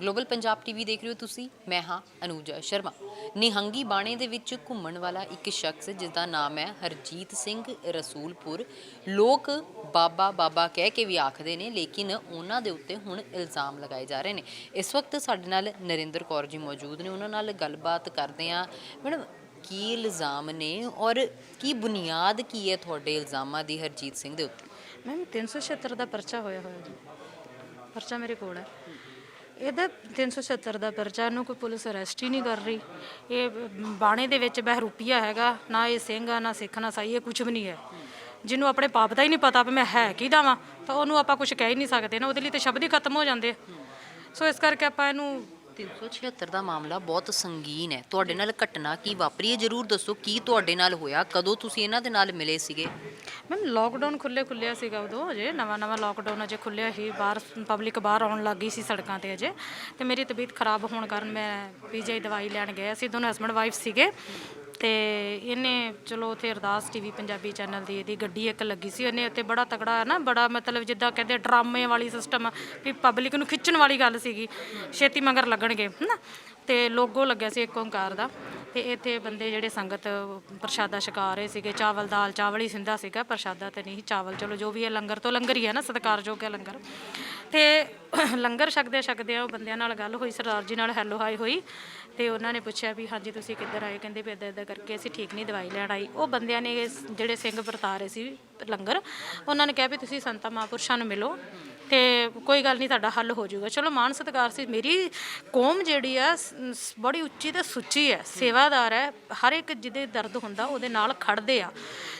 Global Punjab TV ਦੇਖ ਰਹੇ ਹੋ ਤੁਸੀਂ। ਮੈਂ ਹਾਂ ਅਨੂਜਾ ਸ਼ਰਮਾ। ਨਿਹੰਗੀ ਬਾਣੇ ਦੇ ਵਿੱਚ ਘੁੰਮਣ ਵਾਲਾ ਇੱਕ ਸ਼ਖਸ ਜਿਸ ਦਾ ਨਾਮ ਹੈ ਹਰਜੀਤ ਸਿੰਘ ਰਸੂਲਪੁਰ। ਲੋਕ ਬਾਬਾ ਬਾਬਾ ਕਹਿ ਕੇ ਵੀ ਆਖਦੇ ਨੇ, ਲੇਕਿਨ ਉਹਨਾਂ ਦੇ ਉੱਤੇ ਹੁਣ ਇਲਜ਼ਾਮ ਲਗਾਏ ਜਾ ਰਹੇ ਨੇ। ਇਸ ਵਕਤ ਸਾਡੇ ਨਾਲ ਨਰਿੰਦਰ ਕੌਰ ਜੀ ਮੌਜੂਦ ਨੇ। ਉਹਨਾਂ ਨਾਲ ਗੱਲਬਾਤ ਕਰਦੇ ਆ ਮੈਡਮ, ਕੀ ਇਲਜ਼ਾਮ ਨੇ ਔਰ ਕੀ ਬੁਨਿਆਦ ਕੀ ਹੈ ਤੁਹਾਡੇ ਇਲਜ਼ਾਮਾਂ ਦੀ ਹਰਜੀਤ ਸਿੰਘ ਦੇ ਉੱਤੇ? ਮੈਮ 376 ਦਾ ਪਰਚਾ ਹੋਇਆ ਹੋਇਆ ਜੀ। ਪਰਚਾ ਮੇਰੇ ਕੋਲ ਹੈ। ਇਹਦਾ 376 ਦਾ ਪਰਚਾ, ਇਹਨੂੰ ਕੋਈ ਪੁਲਿਸ ਅਰੈਸਟ ਹੀ ਨਹੀਂ ਕਰ ਰਹੀ ਇਹ ਬਾਣੇ ਦੇ ਵਿੱਚ ਬਹਿਰੂਪੀਆ ਹੈਗਾ, ਨਾ ਇਹ ਸਿੰਘ ਆ, ਨਾ ਸਿੱਖ, ਨਾ ਸਾਈ, ਇਹ ਕੁਝ ਵੀ ਨਹੀਂ ਹੈ ਜਿਹਨੂੰ ਆਪਣੇ ਪਾਪ ਦਾ ਹੀ ਨਹੀਂ ਪਤਾ ਵੀ ਮੈਂ ਹੈ ਕਿਹਦਾ ਵਾਂ, ਤਾਂ ਉਹਨੂੰ ਆਪਾਂ ਕੁਝ ਕਹਿ ਹੀ ਨਹੀਂ ਸਕਦੇ ਨਾ, ਉਹਦੇ ਲਈ ਤੇ ਸ਼ਬਦ ਹੀ ਖਤਮ ਹੋ ਜਾਂਦੇ ਆ। ਸੋ ਇਸ ਕਰਕੇ ਆਪਾਂ ਇਹਨੂੰ 376 ਦਾ ਮਾਮਲਾ ਬਹੁਤ ਸੰਗੀਨ ਹੈ। ਤੁਹਾਡੇ ਨਾਲ ਘਟਨਾ ਕੀ ਵਾਪਰੀ ਹੈ? ਜਰੂਰ ਦੱਸੋ ਕੀ ਤੁਹਾਡੇ ਨਾਲ ਹੋਇਆ? ਕਦੋਂ ਤੁਸੀਂ ਇਹਨਾਂ ਦੇ ਨਾਲ ਮਿਲੇ ਸੀਗੇ? ਮੈਮ ਲੋਕਡਾਊਨ ਖੁੱਲੇ ਖੁੱਲਿਆ ਸੀਗਾ ਉਦੋਂ ਅਜੇ। ਨਵਾਂ ਨਵਾਂ ਲੋਕਡਾਊਨ ਅਜੇ ਖੁੱਲਿਆ ਸੀ ਬਾਹਰ ਪਬਲਿਕ ਬਾਹਰ ਆਉਣ ਲੱਗ ਗਈ ਸੀ ਸੜਕਾਂ ਤੇ ਅਜੇ। ਤੇ ਮੇਰੀ ਤਬੀਅਤ ਖਰਾਬ ਹੋਣ ਕਾਰਨ ਮੈਂ ਪੀਜੀਆਈ ਦਵਾਈ ਲੈਣ ਗਿਆ ਸੀ ਦੋਨੋਂ ਹਸਬੰਡ ਵਾਈਫ ਸੀਗੇ। ਤੇ ਇਹਨੇ, ਚਲੋ ਉੱਥੇ ਅਰਦਾਸ ਟੀਵੀ ਪੰਜਾਬੀ ਚੈਨਲ ਦੀ ਇਹਦੀ ਗੱਡੀ ਇੱਕ ਲੱਗੀ ਸੀ, ਉਹਨੇ ਉੱਤੇ ਬੜਾ ਤਕੜਾ ਹੈ ਨਾ, ਬੜਾ ਮਤਲਬ ਜਿੱਦਾਂ ਕਹਿੰਦੇ ਡਰਾਮੇ ਵਾਲੀ ਸਿਸਟਮ ਵੀ ਪਬਲਿਕ ਨੂੰ ਖਿੱਚਣ ਵਾਲੀ ਗੱਲ ਸੀਗੀ, ਛੇਤੀ ਮਗਰ ਲੱਗਣਗੇ, ਹਨਾ? ਤੇ ਲੋਗੋ ਲੱਗਿਆ ਸੀ ਇੱਕ ਓਂਕਾਰ ਦਾ, ਤੇ ਇੱਥੇ ਬੰਦੇ ਜਿਹੜੇ ਸੰਗਤ, ਪ੍ਰਸ਼ਾਦਾ ਛਕਾ ਰਹੇ ਸੀਗੇ, ਚਾਵਲ ਦਾਲ ਚਾਵਲ ਹੀ ਸਿੰਦਾ ਸੀਗਾ, ਪ੍ਰਸ਼ਾਦਾ ਤੇ ਨਹੀਂ, ਚਾਵਲ, ਚਲੋ ਜੋ ਵੀ ਹੈ ਲੰਗਰ ਤੋਂ ਲੰਗਰ ਹੀ ਹੈ ਨਾ ਸਤਿਕਾਰਯੋਗ ਹੈ ਲੰਗਰ। ਤੇ ਲੰਗਰ ਛਕਦੇ ਛਕਦੇ ਉਹ ਬੰਦਿਆਂ ਨਾਲ ਗੱਲ ਹੋਈ, ਸਰਦਾਰ ਜੀ ਨਾਲ ਹੈਲੋ ਹਾਈ ਹੋਈ ਤੇ ਉਹਨਾਂ ਨੇ ਪੁੱਛਿਆ ਵੀ ਹਾਂਜੀ, ਤੁਸੀਂ ਕਿੱਧਰ ਆਏ? ਕਹਿੰਦੇ ਵੀ ਇੱਦਾਂ ਇੱਦਾਂ ਕਰਕੇ ਅਸੀਂ ਠੀਕ ਨਹੀਂ ਦਵਾਈ ਲੈਣ ਆਈ ਉਹ ਬੰਦਿਆਂ ਨੇ ਇਸ ਜਿਹੜੇ ਸਿੰਘ ਵਰਤਾ ਰਹੇ ਸੀ, ਲੰਗਰ, ਉਹਨਾਂ ਨੇ ਕਿਹਾ ਵੀ ਤੁਸੀਂ ਸੰਤਾਂ, ਮਹਾਂਪੁਰਸ਼ਾਂ ਨੂੰ ਮਿਲੋ ਤੇ ਕੋਈ ਗੱਲ ਨਹੀਂ, ਤੁਹਾਡਾ ਹੱਲ ਹੋ ਜਾਊਗਾ। ਚਲੋ, ਮਾਨ ਸਤਿਕਾਰ ਸੀ। ਮੇਰੀ ਕੌਮ ਜਿਹੜੀ ਆ, ਸ- ਸ- ਬੜੀ ਉੱਚੀ ਤੇ ਸੁੱਚੀ ਹੈ, ਸੇਵਾਦਾਰ ਹੈ। ਹਰ ਇੱਕ ਜਿਹਦੇ ਦਰਦ ਹੁੰਦਾ, ਉਹਦੇ ਨਾਲ ਖੜਦੇ ਆ।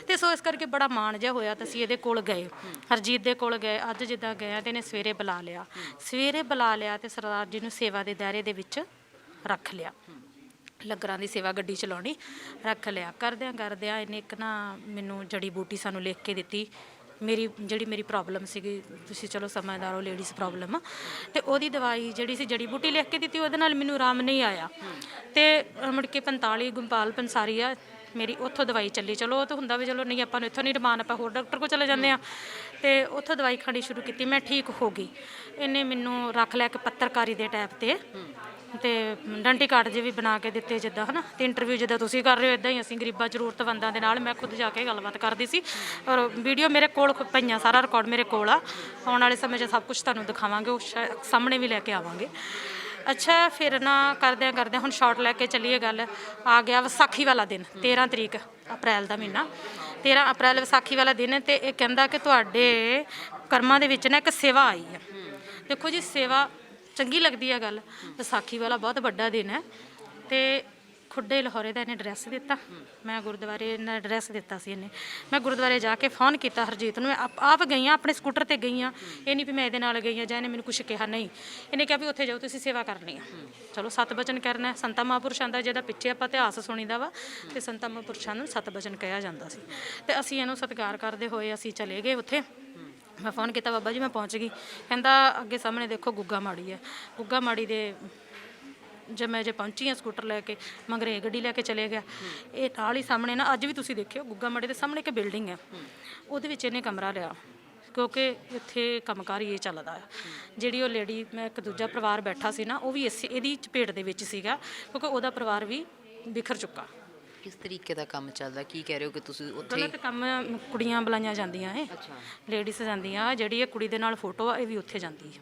ਤੇ ਸੋ ਇਸ ਕਰਕੇ ਬੜਾ ਮਾਣ ਜਿਹਾ ਹੋਇਆ ਤਾਂ ਅਸੀਂ ਇਹਦੇ ਕੋਲ ਗਏ। ਹਰਜੀਤ ਦੇ ਕੋਲ ਗਏ। ਅੱਜ ਜਿੱਦਾਂ ਗਏ ਆ ਤੇ ਇਹਨੇ ਸਵੇਰੇ ਬੁਲਾ ਲਿਆ। ਸਵੇਰੇ ਬੁਲਾ ਲਿਆ ਤੇ ਸਰਦਾਰ ਜੀ ਨੂੰ ਸੇਵਾ ਦੇ ਦਾਇਰੇ ਦੇ ਵਿੱਚ ਰੱਖ ਲਿਆ। ਲੰਗਰਾਂ ਦੀ ਸੇਵਾ ਗੱਡੀ ਚਲਾਉਣੀ, ਰੱਖ ਲਿਆ। ਕਰਦਿਆਂ ਕਰਦਿਆਂ ਇਹਨੇ ਇੱਕ ਨਾ ਮੈਨੂੰ ਜੜੀ ਬੂਟੀ ਸਾਨੂੰ ਲਿਖ ਕੇ ਦਿੱਤੀ। ਮੇਰੀ, ਜਿਹੜੀ ਮੇਰੀ ਪ੍ਰੋਬਲਮ ਸੀਗੀ, ਤੁਸੀਂ ਚਲੋ ਸਮਝਦਾਰ ਹੋ ਲੇਡੀਜ਼ ਪ੍ਰੋਬਲਮ ਤੇ ਉਹਦੀ ਦਵਾਈ ਜਿਹੜੀ ਸੀ, ਜੜੀ ਬੂਟੀ ਲਿਖ ਕੇ ਦਿੱਤੀ, ਉਹਦੇ ਨਾਲ ਮੈਨੂੰ ਆਰਾਮ ਨਹੀਂ ਆਇਆ। ਤੇ ਅਹ ਮੁੜ ਕੇ 45 ਗੁੰਪਾਲ, ਪੰਸਾਰੀ ਆ ਮੇਰੀ ਉੱਥੋਂ ਦਵਾਈ ਚੱਲੀ। ਚਲੋ ਉਹ ਤਾਂ ਹੁੰਦਾ ਵੀ ਚਲੋ ਨਹੀਂ, ਆਪਾਂ ਨੂੰ ਇੱਥੋਂ ਨਹੀਂ ਰਮਾਨ ਆਪਾਂ ਹੋਰ ਡਾਕਟਰ ਕੋਲ ਚਲੇ ਜਾਂਦੇ ਆ ਤੇ ਉੱਥੋਂ ਦਵਾਈ ਖਾਣੀ ਸ਼ੁਰੂ ਕੀਤੀ, ਮੈਂ ਠੀਕ ਹੋ ਗਈ। ਇਹਨੇ ਮੈਨੂੰ ਰੱਖ ਲਿਆ ਇੱਕ ਪੱਤਰਕਾਰੀ ਦੇ ਟੈਪ ਤੇ। ਤੇ ਡੰਟੀ ਕਾਰਡ ਜੇ ਵੀ ਬਣਾ ਕੇ ਦਿੱਤੇ ਜਿੱਦਾਂ, ਹਨਾ? ਤੇ ਇੰਟਰਵਿਊ ਜਿੱਦਾਂ ਤੁਸੀਂ ਕਰ ਰਹੇ ਹੋ ਇਦਾਂ ਹੀ ਅਸੀਂ ਗਰੀਬਾਂ ਜ਼ਰੂਰਤਮੰਦਾਂ ਦੇ ਨਾਲ ਮੈਂ ਖੁਦ ਜਾ ਕੇ ਗੱਲਬਾਤ ਕਰਦੀ ਸੀ। ਔਰ ਵੀਡੀਓ ਮੇਰੇ ਕੋਲ ਪਈਆਂ, ਸਾਰਾ ਰਿਕਾਰਡ ਮੇਰੇ ਕੋਲ ਆ। ਆਉਣ ਵਾਲੇ ਸਮੇਂ 'ਚ ਸਭ ਕੁਝ ਤੁਹਾਨੂੰ ਦਿਖਾਵਾਂਗੇ, ਉਹ ਸ਼ਾਇਦ ਸਾਹਮਣੇ ਵੀ ਲੈ ਕੇ ਆਵਾਂਗੇ। ਅੱਛਾ, ਫਿਰ ਨਾ ਕਰਦਿਆਂ ਕਰਦਿਆਂ ਹੁਣ ਸ਼ਾਰਟ ਲੈ ਕੇ ਚੱਲੀਏ ਗੱਲ। ਆ ਗਿਆ ਵਿਸਾਖੀ ਵਾਲਾ ਦਿਨ 13 ਤਰੀਕ, ਅਪ੍ਰੈਲ ਦਾ ਮਹੀਨਾ। 13 ਅਪ੍ਰੈਲ ਵਿਸਾਖੀ ਵਾਲਾ ਦਿਨ ਹੈ ਤੇ ਇਹ ਕਹਿੰਦਾ ਕਿ ਤੁਹਾਡੇ ਕਰਮਾਂ ਦੇ ਵਿੱਚ ਨਾ ਇੱਕ ਸੇਵਾ ਆਈ ਹੈ ਦੇਖੋ ਜੀ, ਸੇਵਾ ਚੰਗੀ ਲੱਗਦੀ ਹੈ ਗੱਲ। ਵਿਸਾਖੀ ਵਾਲਾ ਬਹੁਤ ਵੱਡਾ ਦਿਨ ਹੈ। ਤੇ ਖੁੱਡੇ ਲਾਹੌਰੇ ਦਾ ਇਹਨੇ ਐਡਰੈਸ ਦਿੱਤਾ। ਮੈਂ ਗੁਰਦੁਆਰੇ ਇਹਨਾਂ ਐਡਰੈਸ ਦਿੱਤਾ ਸੀ ਇਹਨੇ। ਮੈਂ ਗੁਰਦੁਆਰੇ ਜਾ ਕੇ ਫੋਨ ਕੀਤਾ ਹਰਜੀਤ ਨੂੰ। ਮੈਂ ਆਪ- ਆਪ ਗਈ ਹਾਂ ਆਪਣੇ ਸਕੂਟਰ ਤੇ ਗਈ ਹਾਂ ਇਹ ਨਹੀਂ ਵੀ ਮੈਂ ਇਹਦੇ ਨਾਲ ਗਈ ਹਾਂ ਜਾਂ ਇਹਨੇ ਮੈਨੂੰ ਕੁਝ ਕਿਹਾ ਨਹੀਂ। ਇਹਨੇ ਕਿਹਾ ਵੀ ਉੱਥੇ ਜਾਓ, ਤੁਸੀਂ ਸੇਵਾ ਕਰਨੀ ਆ। ਚਲੋ, ਸਤ ਬਚਨ ਕਰਨਾ ਹੈ। ਸੰਤਾਂ ਮਹਾਂਪੁਰਸ਼ਾਂ ਦਾ ਜਿਹਦਾ ਪਿੱਛੇ ਆਪਾਂ ਇਤਿਹਾਸ ਸੁਣੀਦਾ ਵਾ, ਤੇ ਸੰਤਾਂ ਮਹਾਂਪੁਰਸ਼ਾਂ ਨੂੰ ਸਤ ਬਚਨ ਕਿਹਾ ਜਾਂਦਾ ਸੀ। ਤੇ ਅਸੀਂ ਇਹਨੂੰ ਸਤਿਕਾਰ ਕਰਦੇ ਹੋਏ ਅਸੀਂ ਚਲੇ ਗਏ ਉੱਥੇ। ਮੈਂ ਫੋਨ ਕੀਤਾ, ਬਾਬਾ ਜੀ, ਮੈਂ ਪਹੁੰਚ ਗਈ। ਕਹਿੰਦਾ, ਅੱਗੇ ਸਾਹਮਣੇ ਦੇਖੋ ਗੁੱਗਾ ਮਾੜੀ ਹੈ। ਗੁੱਗਾ ਮਾੜੀ ਦੇ ਜੇ ਮੈਂ ਜੇ ਪਹੁੰਚੀ ਹਾਂ ਸਕੂਟਰ ਲੈ ਕੇ ਮਗਰੇ ਗੱਡੀ ਲੈ ਕੇ ਚਲੇ ਗਿਆ। ਇਹ ਨਾਲ ਹੀ ਸਾਹਮਣੇ ਨਾ ਅੱਜ ਵੀ ਤੁਸੀਂ ਦੇਖਿਓ ਗੁੱਗਾ ਮਾੜੀ ਦੇ ਸਾਹਮਣੇ ਇੱਕ ਬਿਲਡਿੰਗ ਹੈ। ਉਹਦੇ ਵਿੱਚ ਇਹਨੇ ਕਮਰਾ ਲਿਆ ਕਿਉਂਕਿ ਇੱਥੇ ਕੰਮਕਾਰ ਇਹ ਚੱਲਦਾ ਹੈ। ਜਿਹੜੀ ਉਹ ਲੇਡੀ ਮੈਂ ਇੱਕ ਦੂਜਾ ਪਰਿਵਾਰ ਬੈਠਾ ਸੀ ਨਾ ਉਹ ਵੀ ਇਸੇ ਇਹਦੀ ਚਪੇਟ ਦੇ ਵਿੱਚ ਸੀਗਾ ਕਿਉਂਕਿ ਉਹਦਾ ਪਰਿਵਾਰ ਵੀ ਬਿਖਰ ਚੁੱਕਾ। ਕਿਸ ਤਰੀਕੇ ਦਾ ਕੰਮ ਚੱਲਦਾ? ਕੀ ਕਹਿ ਰਹੇ ਹੋ ਕਿ ਤੁਸੀਂ ਉੱਥੇ ਗਲਤ ਕੰਮ ਕੁੜੀਆਂ ਬੁਲਾਈਆਂ ਜਾਂਦੀਆਂ ਅੱਛਾ। ਲੇਡੀਜ਼ ਜਾਂਦੀਆਂ ਜਿਹੜੀ ਇਹ ਕੁੜੀ ਦੇ ਨਾਲ ਫੋਟੋ ਆ ਇਹ ਵੀ ਉੱਥੇ ਜਾਂਦੀ ਹੈ।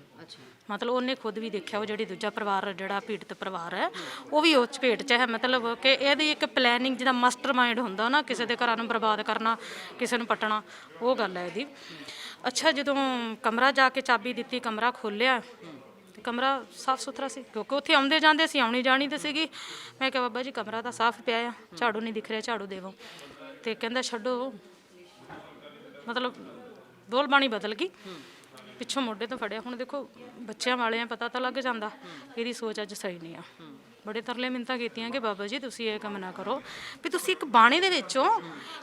ਮਤਲਬ ਉਹਨੇ ਖੁਦ ਵੀ ਦੇਖਿਆ ਉਹ ਜਿਹੜੀ ਦੂਜਾ ਪਰਿਵਾਰ, ਜਿਹੜਾ ਪੀੜਤ ਪਰਿਵਾਰ ਹੈ, ਉਹ ਵੀ ਉਸ ਭੇਟ 'ਚ ਹੈ। ਮਤਲਬ ਕਿ ਇਹਦੀ ਇੱਕ ਪਲੈਨਿੰਗ ਜਿਹਦਾ ਮਾਸਟਰਮਾਈਂਡ ਹੁੰਦਾ ਨਾ, ਕਿਸੇ ਦੇ ਘਰਾਂ ਨੂੰ ਬਰਬਾਦ ਕਰਨਾ, ਕਿਸੇ ਨੂੰ ਪਟਣਾ, ਉਹ ਗੱਲ ਹੈ ਇਹਦੀ। ਅੱਛਾ, ਜਦੋਂ ਕਮਰਾ ਜਾ ਕੇ ਚਾਬੀ ਦਿੱਤੀ, ਕਮਰਾ ਖੋਲਿਆ ਕਮਰਾ ਸਾਫ਼ ਸੁਥਰਾ ਸੀ, ਕਿਉਂਕਿ ਉੱਥੇ ਆਉਂਦੇ ਜਾਂਦੇ ਸੀ, ਆਉਣੀ ਜਾਣੀ ਤੇ ਸੀਗੀ। ਮੈਂ ਕਿਹਾ, ਬਾਬਾ ਜੀ, ਕਮਰਾ ਤਾਂ ਸਾਫ਼ ਪਿਆ ਆ, ਝਾੜੂ ਨਹੀਂ ਦਿਖ ਰਿਹਾ, ਝਾੜੂ ਦੇਵੋ। ਤੇ ਕਹਿੰਦਾ, ਛੱਡੋ। ਮਤਲਬ ਬੋਲ ਬਾਣੀ ਬਦਲ ਗਈ। ਪਿੱਛੋਂ ਮੋਢੇ ਤੋਂ ਫੜਿਆ। ਹੁਣ ਦੇਖੋ, ਬੱਚਿਆਂ ਵਾਲਿਆਂ ਪਤਾ ਤਾਂ ਲੱਗ ਜਾਂਦਾ ਇਹਦੀ ਸੋਚ ਅੱਜ ਸਹੀ ਨਹੀਂ ਆ। ਬੜੇ ਤਰਲੇ ਮਿੰਤਾ ਕੀਤੀਆਂ ਕਿ ਬਾਬਾ ਜੀ ਤੁਸੀਂ ਇਹ ਕੰਮ ਨਾ ਕਰੋ। ਵੀ ਤੁਸੀਂ ਇੱਕ ਬਾਣੇ ਦੇ ਵਿੱਚੋਂ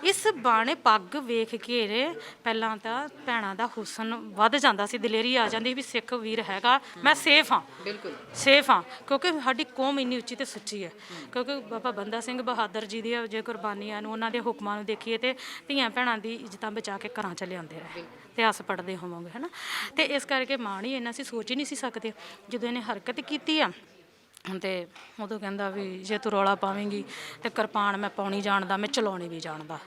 ਇਸ ਬਾਣੇ ਪੱਗ ਵੇਖ ਕੇ ਰੇ ਪਹਿਲਾਂ ਤਾਂ ਭੈਣਾਂ ਦਾ ਹੁਸਨ ਵੱਧ ਜਾਂਦਾ ਸੀ ਦਲੇਰੀ ਆ ਜਾਂਦੀ ਵੀ ਸਿੱਖ ਵੀਰ ਹੈਗਾ ਮੈਂ ਸੇਫ ਹਾਂ। ਬਿਲਕੁਲ। ਸੇਫ ਹਾਂ ਕਿਉਂਕਿ ਸਾਡੀ ਕੌਮ ਇੰਨੀ ਉੱਚੀ ਤੇ ਸੱਚੀ ਹੈ। ਕਿਉਂਕਿ ਬਾਬਾ ਬੰਦਾ ਸਿੰਘ ਬਹਾਦਰ ਜੀ ਦੀ ਜੇ ਕੁਰਬਾਨੀਆਂ ਨੂੰ ਉਹਨਾਂ ਦੇ ਹੁਕਮਾਂ ਨੂੰ ਦੇਖੀਏ ਤੇ ਧੀਆਂ ਭੈਣਾਂ ਦੀ ਇੱਜ਼ਤਾਂ ਬਚਾ ਕੇ ਘਰਾਂ ਚ ਲਿਆਉਂਦੇ ਰਹੇ ਇਤਿਹਾਸ ਪੜ੍ਹਦੇ ਹੋਵਾਂਗੇ ਹਨਾ। ਤੇ ਇਸ ਕਰਕੇ ਮਾਣ ਹੀ ਇੰਨਾ ਸੀ ਸੋਚ ਹੀ ਨਹੀਂ ਸੀ ਸਕਦੇ। ਜਦੋਂ ਇਹਨੇ ਹਰਕਤ ਕੀਤੀ ਆ ਤੇ ਉਦੋਂ ਕਹਿੰਦਾ ਵੀ ਜੇ ਤੂੰ ਰੌਲਾ ਪਾਵੇਂਗੀ ਤੇ ਕਿਰਪਾਨ ਮੈਂ ਪਾਉਣੀ ਜਾਣਦਾ, ਮੈਂ ਚਲਾਉਣੀ ਵੀ ਜਾਣਦਾ।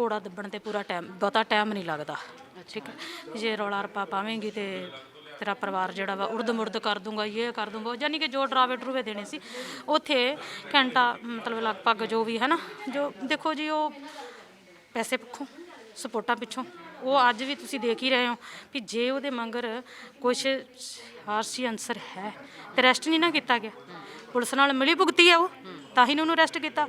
ਘੋੜਾ ਦੱਬਣ ਤੇ ਪੂਰਾ ਟਾਈਮ, ਬਹੁਤਾ ਟਾਈਮ ਨਹੀਂ ਲੱਗਦਾ। ਠੀਕ ਹੈ? ਜੇ ਰੌਲਾ ਰਪਾ ਪਾਵੇਂਗੀ ਤੇ ਤੇਰਾ ਪਰਿਵਾਰ ਜਿਹੜਾ ਵਾ ਉਰਦ ਮੁਰਦ ਕਰ ਦੂੰਗਾ ਇਹ ਕਰ ਦੂੰਗਾ, ਯਾਨੀ ਕਿ ਜੋ ਡਰਾਵੇ ਡਰੂਵੇ ਦੇਣੇ ਸੀ। ਉੱਥੇ ਘੰਟਾ, ਮਤਲਬ ਲਗਭਗ ਜੋ ਵੀ ਹੈ ਨਾ ਜੋ, ਦੇਖੋ ਜੀ, ਉਹ ਪੈਸੇ ਪੱਖੋਂ ਸਪੋਰਟਾਂ ਪਿੱਛੋਂ। ਉਹ ਅੱਜ ਵੀ ਤੁਸੀਂ ਦੇਖ ਹੀ ਰਹੇ ਹੋ ਵੀ ਜੇ ਉਹਦੇ ਮੰਗਰ ਕੁਝ ਆਰਸੀ ਅਨਸਰ ਹੈ ਤੇ ਰੈਸਟ ਨਹੀਂ ਨਾ ਕੀਤਾ ਗਿਆ। ਪੁਲਿਸ ਨਾਲ ਮਿਲੀ ਭੁਗਤੀ ਹੈ ਉਹ ਤਾਂ ਹੀ ਉਹਨੂੰ ਅਰੈਸਟ ਕੀਤਾ।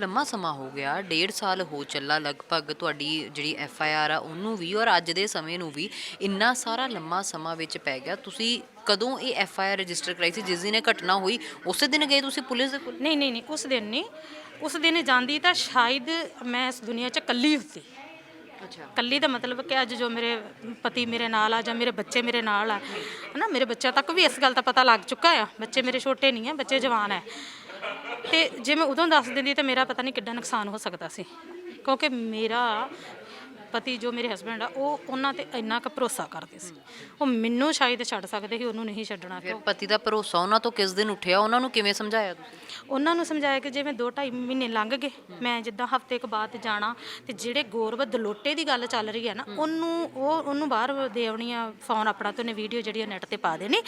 ਲੰਮਾ ਸਮਾਂ ਹੋ ਗਿਆ ਡੇਢ ਸਾਲ ਹੋ ਚੱਲਾ ਲਗਭਗ ਤੁਹਾਡੀ ਜਿਹੜੀ ਐਫ ਆਈ ਆਰ ਆ ਉਹਨੂੰ ਵੀ ਔਰ ਅੱਜ ਦੇ ਸਮੇਂ ਨੂੰ ਵੀ ਇੰਨਾ ਸਾਰਾ ਲੰਮਾ ਸਮਾਂ ਵਿੱਚ ਪੈ ਗਿਆ। ਤੁਸੀਂ ਕਦੋਂ ਇਹ ਐਫ ਆਈ ਆਰ ਰਜਿਸਟਰ ਕਰਾਈ ਸੀ? ਜਿਸ ਦਿਨ ਇਹ ਘਟਨਾ ਹੋਈ ਉਸੇ ਦਿਨ ਗਏ ਤੁਸੀਂ ਪੁਲਿਸ ਦੇ ਕੋਲ? ਨਹੀਂ ਨਹੀਂ ਨਹੀਂ ਉਸ ਦਿਨ ਨਹੀਂ। ਉਸ ਦਿਨ ਜਾਂਦੀ ਤਾਂ ਸ਼ਾਇਦ ਮੈਂ ਇਸ ਦੁਨੀਆ 'ਚ ਇਕੱਲੀ ਹੁੰਦੀ। ਅੱਛਾ। ਕੱਲੀ ਦਾ ਮਤਲਬ ਕਿ ਅੱਜ ਜੋ ਮੇਰੇ ਪਤੀ ਮੇਰੇ ਨਾਲ ਆ ਜਾਂ ਮੇਰੇ ਬੱਚੇ ਮੇਰੇ ਨਾਲ ਆ, ਹਨਾ, ਮੇਰੇ ਬੱਚਿਆਂ ਤੱਕ ਵੀ ਇਸ ਗੱਲ ਦਾ ਪਤਾ ਲੱਗ ਚੁੱਕਾ ਆ। ਬੱਚੇ ਮੇਰੇ ਛੋਟੇ ਨਹੀਂ ਆ, ਬੱਚੇ ਜਵਾਨ ਆ। ਤੇ ਜੇ ਮੈਂ ਉਦੋਂ ਦੱਸ ਦਿੰਦੀ ਤਾਂ ਮੇਰਾ ਪਤਾ ਨਹੀਂ ਕਿੱਡਾ ਨੁਕਸਾਨ ਹੋ ਸਕਦਾ ਸੀ। ਕਿਉਂਕਿ ਮੇਰਾ ਪਤੀ ਜੋ ਮੇਰੇ ਹਸਬੰਡ ਆ ਉਹ ਉਹਨਾਂ ਤੇ ਇੰਨਾ ਕੁ ਭਰੋਸਾ ਕਰਦੇ ਸੀ। ਉਹ ਮੈਨੂੰ ਸ਼ਾਇਦ ਛੱਡ ਸਕਦੇ ਸੀ ਉਹਨੂੰ ਨਹੀਂ ਛੱਡਣਾ ਫਿਰ ਪਤੀ ਦਾ ਭਰੋਸਾ ਉਹਨਾਂ ਤੋਂ ਕਿਸ ਦਿਨ ਉੱਠਿਆ? ਉਹਨਾਂ ਨੂੰ ਕਿਵੇਂ ਸਮਝਾਇਆ ਤੁਸੀਂ? ਉਹਨਾਂ ਨੂੰ ਸਮਝਾਇਆ ਕਿ ਜਿਵੇਂ 2.5 ਮਹੀਨੇ ਲੰਘ ਗਏ ਮੈਂ ਜਿੱਦਾਂ ਹਫ਼ਤੇ ਕੁ ਬਾਅਦ ਜਾਣਾ ਤੇ ਜਿਹੜੇ ਗੌਰਵ ਦਲੋਟੇ ਦੀ ਗੱਲ ਚੱਲ ਰਹੀ ਹੈ ਨਾ ਉਹਨੂੰ ਉਹ ਉਹਨੂੰ ਬਾਹਰ ਦੇ ਆਉਣੀ ਆ ਫੋਨ ਆਪਣਾ ਤੇ ਉਹਨੇ ਵੀਡੀਓ ਜਿਹੜੀ ਆ ਨੈਟ ਤੇ ਪਾ ਦੇਣੀ।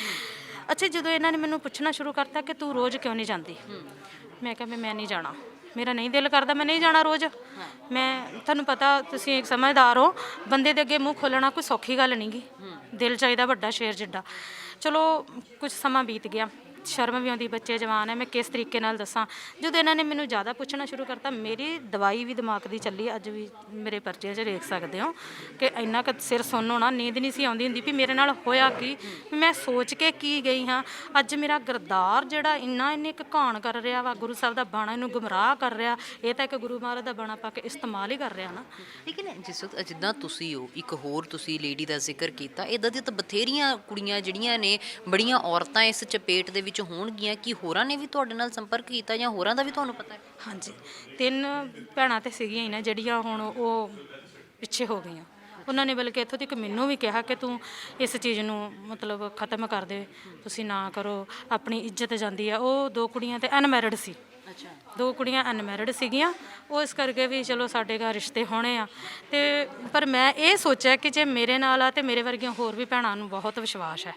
ਅੱਛਾ ਜਦੋਂ ਇਹਨਾਂ ਨੇ ਮੈਨੂੰ ਪੁੱਛਣਾ ਸ਼ੁਰੂ ਕਰਤਾ ਕਿ ਤੂੰ ਰੋਜ਼ ਕਿਉਂ ਨਹੀਂ ਜਾਂਦੀ? ਮੈਂ ਕਿਹਾ ਵੀ ਮੈਂ ਨਹੀਂ ਜਾਣਾ। ਮੇਰਾ ਨਹੀਂ ਦਿਲ ਕਰਦਾ, ਮੈਂ ਨਹੀਂ ਜਾਣਾ ਰੋਜ਼। ਮੈਂ, ਤੁਹਾਨੂੰ ਪਤਾ ਤੁਸੀਂ ਇੱਕ ਸਮਝਦਾਰ ਹੋ, ਬੰਦੇ ਦੇ ਅੱਗੇ ਮੂੰਹ ਖੋਲਣਾ ਕੋਈ ਸੌਖੀ ਗੱਲ ਨਹੀਂਗੀ ਦਿਲ ਚਾਹੀਦਾ ਵੱਡਾ ਸ਼ੇਰ ਜਿੱਡਾ। ਚਲੋ ਕੁਝ ਸਮਾਂ ਬੀਤ ਗਿਆ। ਸ਼ਰਮ ਵੀ ਆਉਂਦੀ, ਬੱਚੇ ਜਵਾਨ ਹੈ ਮੈਂ ਕਿਸ ਤਰੀਕੇ ਨਾਲ ਦੱਸਾਂ? ਜਦੋਂ ਇਹਨਾਂ ਨੇ ਮੈਨੂੰ ਜ਼ਿਆਦਾ ਪੁੱਛਣਾ ਸ਼ੁਰੂ ਕਰਤਾ, ਮੇਰੀ ਦਵਾਈ ਵੀ ਦਿਮਾਗ ਦੀ ਚੱਲੀ, ਅੱਜ ਵੀ ਮੇਰੇ ਪਰਚੇ 'ਚ ਦੇਖ ਸਕਦੇ ਹੋ ਕਿ ਇੰਨਾ ਕੁ ਸਿਰ ਸੁੰਨ ਹੋਣਾ, ਨੀਂਦ ਨਹੀਂ ਸੀ ਆਉਂਦੀ ਹੁੰਦੀ ਵੀ ਮੇਰੇ ਨਾਲ ਹੋਇਆ ਕੀ? ਮੈਂ ਸੋਚ ਕੇ ਕੀ ਗਈ ਹਾਂ? ਅੱਜ ਮੇਰਾ ਗਰਦਾਰ ਜਿਹੜਾ ਇੰਨਾ ਇੰਨੇ ਇੱਕ ਘਾਣ ਕਰ ਰਿਹਾ ਵਾ, ਗੁਰੂ ਸਾਹਿਬ ਦਾ ਬਾਣਾ ਇਹਨੂੰ ਗੁੰਮਰਾਹ ਕਰ ਰਿਹਾ, ਇਹ ਤਾਂ ਇੱਕ ਗੁਰੂ ਮਹਾਰਾਜ ਦਾ ਬਾਣਾ ਪਾ ਕੇ ਇਸਤੇਮਾਲ ਹੀ ਕਰ ਰਿਹਾ ਨਾ। ਲੇਕਿਨ ਜਿਸ ਜਿੱਦਾਂ ਤੁਸੀਂ ਹੋ, ਇੱਕ ਹੋਰ ਤੁਸੀਂ ਲੇਡੀ ਦਾ ਜ਼ਿਕਰ ਕੀਤਾ ਇਦਾਂ ਦੀ ਤਾਂ ਬਥੇਰੀਆਂ ਕੁੜੀਆਂ ਜਿਹੜੀਆਂ ਨੇ, ਬੜੀਆਂ ਔਰਤਾਂ ਇਸ ਚਪੇਟ ਦੇ ਵਿੱਚ ਹੋਣਗੀਆਂ ਕਿ ਹੋਰਾਂ ਨੇ ਵੀ ਤੁਹਾਡੇ ਨਾਲ ਸੰਪਰਕ ਕੀਤਾ ਜਾਂ ਹੋਰਾਂ ਦਾ ਵੀ ਤੁਹਾਨੂੰ ਪਤਾ ਹੈ? ਹਾਂਜੀ ਤਿੰਨ ਭੈਣਾਂ ਤੇ ਸੀਗੀਆਂ ਹੀ ਨਾ ਜਿਹੜੀਆਂ ਹੁਣ ਉਹ ਪਿੱਛੇ ਹੋ ਗਈਆਂ। ਉਹਨਾਂ ਨੇ ਬਲਕਿ ਇੱਥੋਂ ਤੱਕ ਮੈਨੂੰ ਵੀ ਕਿਹਾ ਕਿ ਤੂੰ ਇਸ ਚੀਜ਼ ਨੂੰ ਮਤਲਬ ਖਤਮ ਕਰ ਦੇ ਤੁਸੀਂ ਨਾ ਕਰੋ ਆਪਣੀ ਇੱਜ਼ਤ ਜਾਂਦੀ ਆ। ਉਹ ਦੋ ਕੁੜੀਆਂ ਤੇ ਅਨਮੈਰਿਡ ਸੀ। ਅੱਛਾ। ਦੋ ਕੁੜੀਆਂ ਅਨਮੈਰਿਡ ਸੀਗੀਆਂ। ਉਹ ਇਸ ਕਰਕੇ ਵੀ ਚਲੋ ਸਾਡੇ ਘਰ ਰਿਸ਼ਤੇ ਹੋਣੇ ਆ। ਤੇ ਪਰ ਮੈਂ ਇਹ ਸੋਚਿਆ ਕਿ ਜੇ ਮੇਰੇ ਨਾਲ ਆ ਤੇ ਮੇਰੇ ਵਰਗੀਆਂ ਹੋਰ ਵੀ ਭੈਣਾਂ ਨੂੰ ਬਹੁਤ ਵਿਸ਼ਵਾਸ ਹੈ।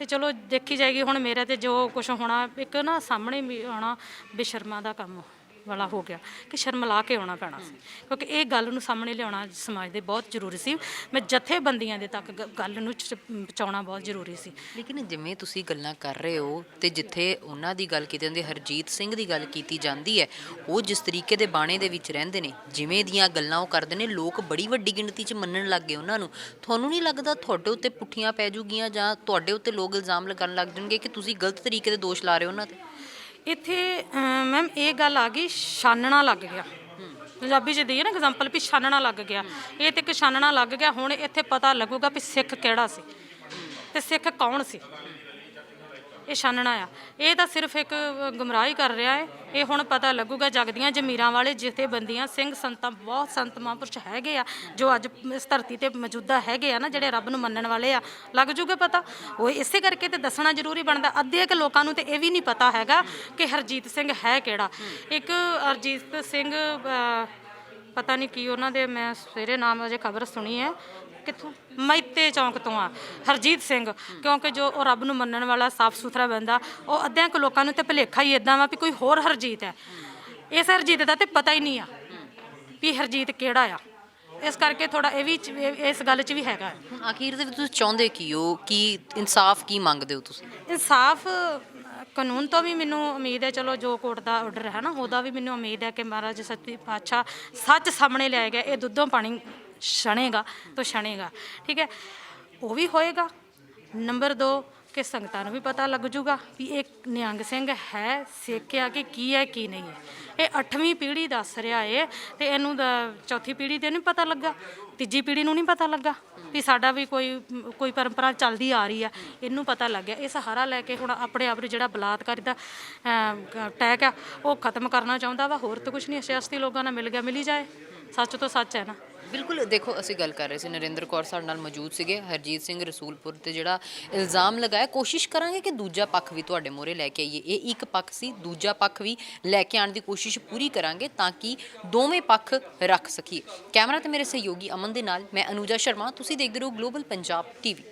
ਤੇ ਚਲੋ ਦੇਖੀ ਜਾਏਗੀ ਹੁਣ ਮੇਰਾ ਤੇ ਜੋ ਕੁਝ ਹੋਣਾ, ਇੱਕ ਨਾ ਸਾਹਮਣੇ ਵੀ ਆਉਣਾ ਬੇਸ਼ਰਮਾ ਦਾ ਕੰਮ। ਵਾਲਾ ਹੋ ਗਿਆ ਕਿ ਸ਼ਰਮ ਲਾ ਕੇ ਆਉਣਾ ਪੈਣਾ ਸੀ। ਕਿਉਂਕਿ ਇਹ ਗੱਲ ਨੂੰ ਸਾਹਮਣੇ ਲਿਆਉਣਾ ਸਮਾਜ ਦੇ ਬਹੁਤ ਜ਼ਰੂਰੀ ਸੀ। ਮੈਂ ਜਥੇਬੰਦੀਆਂ ਦੇ ਤੱਕ ਗ- ਗੱਲ ਨੂੰ ਚ- ਪਹੁੰਚਾਉਣਾ ਬਹੁਤ ਜ਼ਰੂਰੀ ਸੀ। ਲੇਕਿਨ ਜਿਵੇਂ ਤੁਸੀਂ ਗੱਲਾਂ ਕਰ ਰਹੇ ਹੋ ਤੇ ਜਿੱਥੇ ਉਹਨਾਂ ਦੀ ਗੱਲ ਕੀਤੀ ਜਾਂਦੀ ਹੈ, ਹਰਜੀਤ ਸਿੰਘ ਦੀ ਗੱਲ ਕੀਤੀ ਜਾਂਦੀ ਹੈ ਉਹ ਜਿਸ ਤਰੀਕੇ ਦੇ ਬਾਣੇ ਦੇ ਵਿੱਚ ਰਹਿੰਦੇ ਨੇ ਜਿਵੇਂ ਦੀਆਂ ਗੱਲਾਂ ਉਹ ਕਰਦੇ ਨੇ ਲੋਕ ਬੜੀ ਵੱਡੀ ਗਿਣਤੀ 'ਚ ਮੰਨਣ ਲੱਗ ਗਏ ਉਹਨਾਂ ਨੂੰ। ਤੁਹਾਨੂੰ ਨਹੀਂ ਲੱਗਦਾ ਤੁਹਾਡੇ ਉੱਤੇ ਪੁੱਠੀਆਂ ਪੈ ਜੂਗੀਆਂ ਜਾਂ ਤੁਹਾਡੇ ਉੱਤੇ ਲੋਕ ਇਲਜ਼ਾਮ ਲਗਾਉਣ ਲੱਗ ਜਾਣਗੇ ਕਿ ਤੁਸੀਂ ਗਲਤ ਤਰੀਕੇ ਦੇ ਦੋਸ਼ ਲਾ ਰਹੇ ਹੋ ਉਹਨਾਂ ਤੇ? ਇੱਥੇ ਮੈਮ ਇਹ ਗੱਲ ਆ ਗਈ, ਛਾਨਣਾ ਲੱਗ ਗਿਆ। ਪੰਜਾਬੀ ਚ ਦਈਏ ਨਾ ਐਗਜ਼ਾਮਪਲ ਵੀ ਛਾਨਣਾ ਲੱਗ ਗਿਆ। ਇਹ ਤੇ ਇੱਕ ਛਾਨਣਾ ਲੱਗ ਗਿਆ, ਹੁਣ ਇੱਥੇ ਪਤਾ ਲੱਗੂਗਾ ਵੀ ਸਿੱਖ ਕਿਹੜਾ ਸੀ ਤੇ ਸਿੱਖ ਕੌਣ ਸੀ। ਇਹ ਛਾਨਣਾ ਆ। ਇਹ ਤਾਂ ਸਿਰਫ ਇੱਕ ਗੁੰਮਰਾਹੀ ਕਰ ਰਿਹਾ ਹੈ ਇਹ ਹੁਣ ਪਤਾ ਲੱਗੂਗਾ ਜਗਦੀਆਂ ਜਮੀਰਾਂ ਵਾਲੇ ਜਥੇਬੰਦੀਆਂ, ਸਿੰਘ ਸੰਤਾਂ ਬਹੁਤ ਸੰਤ ਮਹਾਂਪੁਰਸ਼ ਹੈਗੇ ਆ, ਜੋ ਅੱਜ ਇਸ ਧਰਤੀ ਤੇ ਮੌਜੂਦਾ ਹੈਗੇ ਆ ਨਾ, ਜਿਹੜੇ ਰੱਬ ਨੂੰ ਮੰਨਣ ਵਾਲੇ ਆ। ਲੱਗ ਜੂਗਾ ਪਤਾ। ਉਹ ਇਸੇ ਕਰਕੇ ਤੇ ਦੱਸਣਾ ਜ਼ਰੂਰੀ ਬਣਦਾ। ਅੱਧੇ ਕੁ ਲੋਕਾਂ ਨੂੰ ਤੇ ਇਹ ਵੀ ਨਹੀਂ ਪਤਾ ਹੈਗਾ ਕਿ ਹਰਜੀਤ ਸਿੰਘ ਹੈ ਕਿਹੜਾ। ਇੱਕ ਹਰਜੀਤ ਸਿੰਘ ਪਤਾ ਨਹੀਂ ਕੀ ਉਹਨਾਂ ਦੇ, ਮੈਂ ਸਵੇਰੇ ਨਾਮ ਅਜੇ ਖਬਰ ਸੁਣੀ ਹੈ। ਕਿੱਥੋਂ? ਮੈਤੇ ਚੌਂਕ ਤੋਂ ਆ ਹਰਜੀਤ ਸਿੰਘ। ਕਿਉਂਕਿ ਜੋ ਉਹ ਰੱਬ ਨੂੰ ਮੰਨਣ ਵਾਲਾ ਸਾਫ਼ ਸੁਥਰਾ ਬੰਦਾ ਉਹ ਅੱਧਿਆਂ ਕੁ ਲੋਕਾਂ ਨੂੰ ਤੇ ਭੁਲੇਖਾ ਹੀ ਇਦਾਂ ਵਾ ਵੀ ਕੋਈ ਹੋਰ ਹਰਜੀਤ ਹੈ। ਇਸ ਹਰਜੀਤ ਦਾ ਤੇ ਪਤਾ ਹੀ ਨਹੀਂ ਆ ਵੀ ਹਰਜੀਤ ਕਿਹੜਾ ਆ। ਇਸ ਕਰਕੇ ਥੋੜਾ ਇਹ ਵੀ ਚ- ਇਹ- ਇਸ ਗੱਲ 'ਚ ਵੀ ਹੈਗਾ ਹੈ। ਹੁਣ ਆਖਿਰ ਦੇ ਵਿੱਚ ਤੁਸੀਂ ਚਾਹੁੰਦੇ ਕੀ ਹੋ? ਕਿ ਇਨਸਾਫ ਕੀ ਮੰਗਦੇ ਹੋ ਤੁਸੀਂ? ਇਨਸਾਫ ਕਾਨੂੰਨ ਤੋਂ ਵੀ ਮੈਨੂੰ ਉਮੀਦ ਹੈ ਚਲੋ ਜੋ ਕੋਰਟ ਦਾ ਆਰਡਰ ਹੈ ਨਾ ਉਹਦਾ ਵੀ ਮੈਨੂੰ ਉਮੀਦ ਹੈ ਕਿ ਮਹਾਰਾਜ ਸੱਚੀ ਪਾਤਸ਼ਾਹ ਸੱਚ ਸਾਹਮਣੇ ਲਿਆਏਗਾ ਇਹ ਦੁੱਧੋਂ ਪਾਣੀ ਛਣੇਗਾ ਤੋਂ ਛਣੇਗਾ, ਠੀਕ ਹੈ? ਉਹ ਵੀ ਹੋਏਗਾ। ਨੰਬਰ 2 ਕਿ ਸੰਗਤਾਂ ਨੂੰ ਵੀ ਪਤਾ ਲੱਗ ਜੂਗਾ ਵੀ ਇਹ ਨਿਹੰਗ ਸਿੰਘ ਹੈ ਸਿੱਖਿਆ ਕਿ ਕੀ ਹੈ, ਕੀ ਨਹੀਂ ਹੈ। ਇਹ 8ਵੀਂ ਪੀੜ੍ਹੀ ਦੱਸ ਰਿਹਾ ਏ ਤੇ ਇਹਨੂੰ ਦਾ ਚੌਥੀ ਪੀੜ੍ਹੀ ਤੇ ਨਹੀਂ ਪਤਾ ਲੱਗਾ, ਤੀਜੀ ਪੀੜ੍ਹੀ ਨੂੰ ਨਹੀਂ ਪਤਾ ਲੱਗਾ ਵੀ ਸਾਡਾ ਵੀ ਕੋਈ ਕੋਈ ਪਰੰਪਰਾ ਚੱਲਦੀ ਆ ਰਹੀ ਆ, ਇਹਨੂੰ ਪਤਾ ਲੱਗ ਗਿਆ। ਇਹ ਸਹਾਰਾ ਲੈ ਕੇ ਹੁਣ ਆਪਣੇ ਆਪ ਨੂੰ ਜਿਹੜਾ ਬਲਾਤਕਾਰੀ ਦਾ ਅਟੈਕ ਆ, ਉਹ ਖਤਮ ਕਰਨਾ ਚਾਹੁੰਦਾ ਵਾ। ਹੋਰ ਤਾਂ ਕੁਝ ਨਹੀਂ, ਸਿਆਸਤੀ ਲੋਕਾਂ ਨਾਲ ਮਿਲ ਗਿਆ, ਮਿਲੀ ਜਾਏ। ਸੱਚ ਤੋਂ ਸੱਚ ਹੈ ਨਾ। ਬਿਲਕੁਲ, ਦੇਖੋ, ਅਸੀਂ ਗੱਲ ਕਰ ਰਹੇ ਸੀ, ਨਰਿੰਦਰ ਕੌਰ ਸਾਡੇ ਨਾਲ ਮੌਜੂਦ ਸੀਗੇ, ਹਰਜੀਤ ਸਿੰਘ ਰਸੂਲਪੁਰ ਤੇ ਜਿਹੜਾ ਇਲਜ਼ਾਮ ਲਗਾਇਆ, ਕੋਸ਼ਿਸ਼ ਕਰਾਂਗੇ ਕਿ ਦੂਜਾ ਪੱਖ ਵੀ ਤੁਹਾਡੇ ਮੂਹਰੇ ਲੈ ਕੇ ਆਈਏ। ਇਹ ਇੱਕ ਪੱਖ ਸੀ, ਦੂਜਾ ਪੱਖ ਵੀ ਲੈ ਕੇ ਆਉਣ ਦੀ ਕੋਸ਼ਿਸ਼ ਪੂਰੀ ਕਰਾਂਗੇ ਤਾਂ ਕਿ ਦੋਵੇਂ ਪੱਖ ਰੱਖ ਸਕੀਏ। ਕੈਮਰਾ ਤੇ ਮੇਰੇ ਸਹਿਯੋਗੀ ਅਮਨ ਦੇ ਨਾਲ, ਮੈਂ ਅਨੂਜਾ ਸ਼ਰਮਾ, ਤੁਸੀਂ ਦੇਖਦੇ ਰਹੋ ਗਲੋਬਲ ਪੰਜਾਬ ਟੀਵੀ